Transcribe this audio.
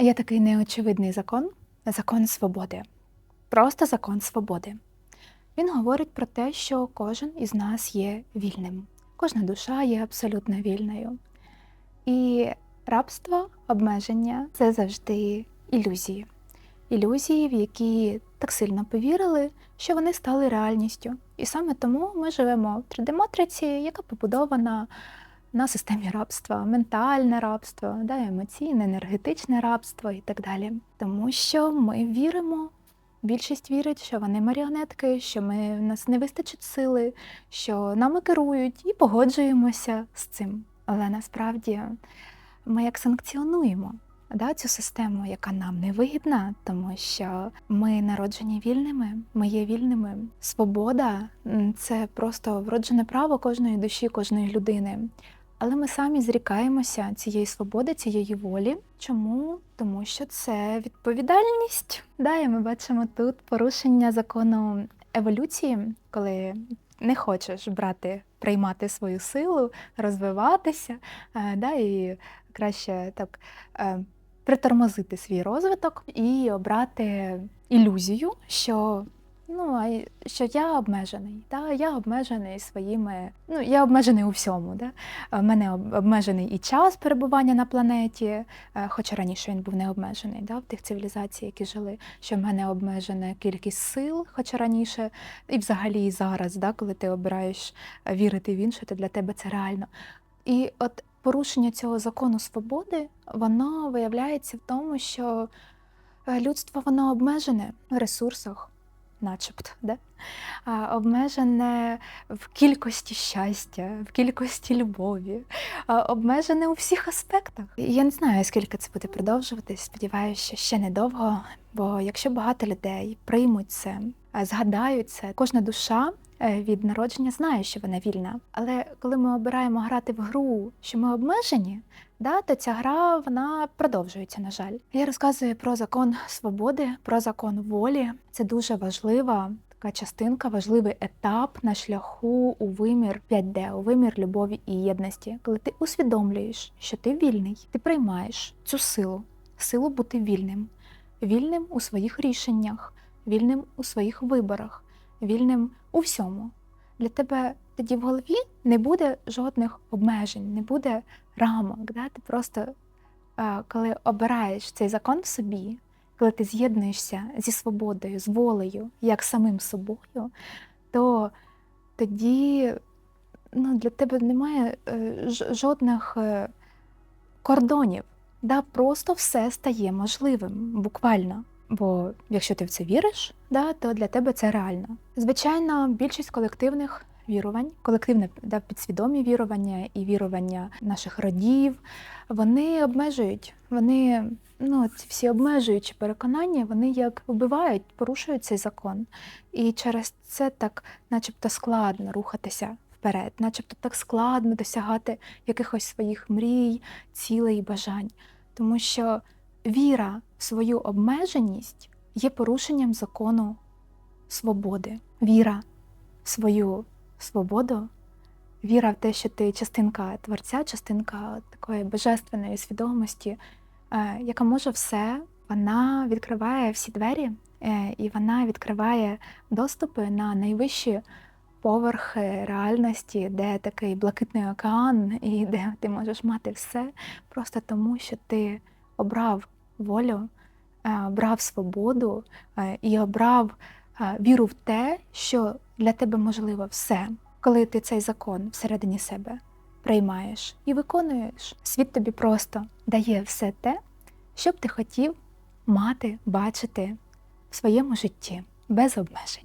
Є такий неочевидний закон закон свободи. Просто закон свободи. Він говорить про те, що кожен із нас є вільним. Кожна душа є абсолютно вільною. І рабство, обмеження це завжди ілюзії. Ілюзії, в які так сильно повірили, що вони стали реальністю. І саме тому ми живемо в 3D-матриці, яка побудована на системі рабства, ментальне рабство, да, емоційне, енергетичне рабство і так далі. Тому що ми віримо. Більшість вірить, що вони маріонетки, що ми в нас не вистачить сили, що нами керують, і погоджуємося з цим. Але насправді ми як санкціонуємо да, цю систему, яка нам не вигідна, тому що ми народжені вільними, ми є вільними. Свобода це просто вроджене право кожної душі, кожної людини. Але ми самі зрікаємося цієї свободи, цієї волі. Чому? Тому що це відповідальність. Да, ми бачимо тут порушення закону еволюції, коли не хочеш брати, приймати свою силу, розвиватися, е, да, і краще так е, притормозити свій розвиток і обрати ілюзію, що Ну, а що я обмежений, та я обмежений своїми. Ну, я обмежений у всьому. Да? У мене обмежений і час перебування на планеті, е, хоча раніше він був не обмежений да, в тих цивілізацій, які жили, що в мене обмежена кількість сил, хоча раніше, і взагалі і зараз, да, коли ти обираєш е, вірити в інше, то для тебе це реально. І от порушення цього закону свободи, воно виявляється в тому, що е, людство воно обмежене в ресурсах начебто, да? обмежене в кількості щастя, в кількості любові, обмежене у всіх аспектах. Я не знаю, скільки це буде продовжуватись. Сподіваюся, що ще недовго. Бо якщо багато людей приймуть це, згадають це, кожна душа. Е, Від народження знає, що вона вільна. Але коли ми обираємо грати в гру, що ми обмежені, да, то ця гра вона продовжується, на жаль. Я розказую про закон свободи, про закон волі. Це дуже важлива така частинка, важливий етап на шляху у вимір 5D, у вимір любові і єдності. Коли ти усвідомлюєш, що ти вільний, ти приймаєш цю силу, силу бути вільним, вільним у своїх рішеннях, вільним у своїх виборах, вільним у всьому. Для тебе тоді в голові не буде жодних обмежень, не буде рамок. Да? Ти просто, коли обираєш цей закон в собі, коли ти з'єднуєшся зі свободою, з волею, як самим собою, то тоді ну, для тебе немає е, жодних е, кордонів. Да? Просто все стає можливим, буквально. Бо якщо ти в це віриш, да, то для тебе це реально. Звичайно, більшість колективних вірувань, колективне да, підсвідомі вірування і вірування наших родів, вони обмежують, вони ну, ці всі обмежуючі переконання, вони як вбивають, порушують цей закон. І через це так, начебто, складно рухатися вперед, начебто так складно досягати якихось своїх мрій, цілей і бажань. Тому що віра свою обмеженість є порушенням закону свободи. Віра в свою свободу, віра в те, що ти частинка творця, частинка такої божественної свідомості, е, яка може все, вона відкриває всі двері е, і вона відкриває доступи на найвищі поверхи реальності, де такий блакитний океан, і де ти можеш мати все просто тому, що ти обрав волю, брав обрав свободу е, і обрав е, віру в те, що для тебе можливо все, коли ти цей закон всередині себе приймаєш і виконуєш. Світ тобі просто дає все те, що б ти хотів мати, бачити в своєму житті без обмежень.